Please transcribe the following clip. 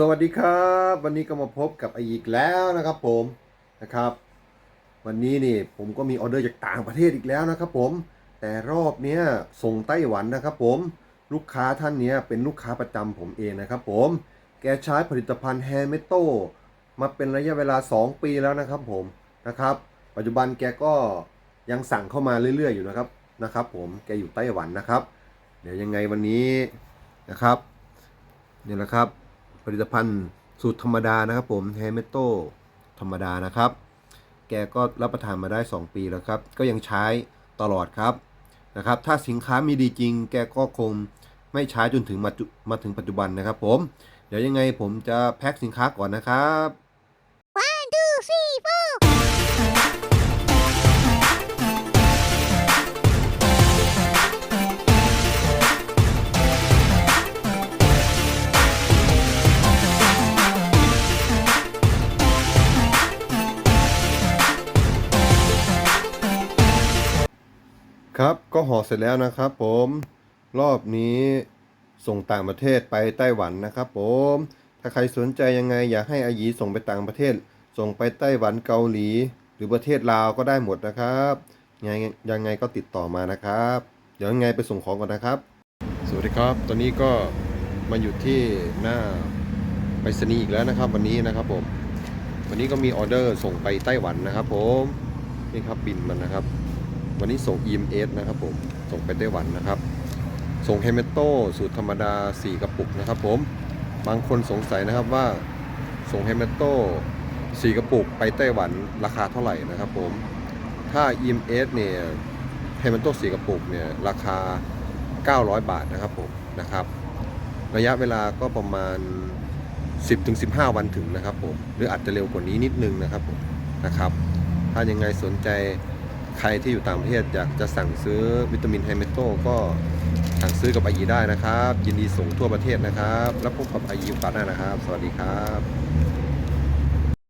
สวัสดีครับ วันนี้ก็มาพบกับไออีกแล้วนะครับผมนะครับ วันนี้นี่ผมก็มีออเดอร์จากต่างประเทศอีกแล้วนะครับผมแต่รอบเนี้ยส่งไต้หวันนะครับผมลูกค้าท่านเนี้ยเป็นลูกค้าประจำผมเองนะครับผมแกใช้ผลิตภัณฑ์แฮร์เมโตมาเป็นระยะเวลา 2 ปีแล้วนะครับผมนะครับ ปัจจุบันแกก็ยังสั่งเข้ามาเรื่อย ๆ อยู่นะครับนะครับผมแกอยู่ไต้หวันนะครับ เดี๋ยวยังไงวันนี้นะครับเนี่ยแหละครับ ผลิตภัณฑ์สูตรธรรมดานะครับผมแฮเมโตธรรมดานะครับ แกก็รับประทานมาได้ 2 ปีแล้วครับ ก็ยังใช้ตลอดครับนะครับ ถ้าสินค้ามีดีจริง แกก็คงไม่ใช้จนถึงมามาถึงปัจจุบันนะครับผม เดี๋ยวยังไงผมจะแพ็คสินค้าก่อนนะครับ ครับ ก็ห่อเสร็จแล้วนะครับ ผมรอบนี้ส่งต่างประเทศไปไต้หวันนะครับ ผม ถ้าใครสนใจยังไง อยากให้อายีส่งไปต่างประเทศ ส่งไปไต้หวันเกาหลี หรือประเทศลาวก็ได้หมดนะครับยังไงยังไงก็ติดต่อมานะครับ เดี๋ยวยังไงไปส่งของก่อนนะครับ สวัสดีครับ ตอนนี้ก็มาอยู่ที่หน้าไปรษณีย์อีกแล้วนะครับ วันนี้นะครับผม วันนี้ก็มีออเดอร์ส่งไปไต้หวันนะครับ ผมนี่ครับบินมันนะครับ วันนี้ส่ง EMS นะครับผม ส่งไปไต้หวันนะครับ ส่งเฮเมโตสูตรธรรมดา 4 กระปุกนะครับผม บางคนสงสัยนะครับว่าส่งเฮเมโต4กระปุกไปไต้หวันราคาเท่าไหร่นะครับผม ถ้า EMS เนี่ยเฮเมโต4กระปุกเนี่ยราคา 900 บาทนะครับผมนะครับ ระยะเวลาก็ประมาณ 10-15 วันถึงนะครับผม หรืออาจจะเร็วกว่านี้นิดนึงนะครับผมนะครับ ถ้ายังไงสนใจ ใครที่อยู่ต่างประเทศอยากจะสั่งซื้อวิตามินไฮเมโตก็สั่งซื้อกับอายีได้นะครับ ยินดีส่งทั่วประเทศนะครับ แล้วพบกับอายีโอกาสหน้านะครับ สวัสดีครับ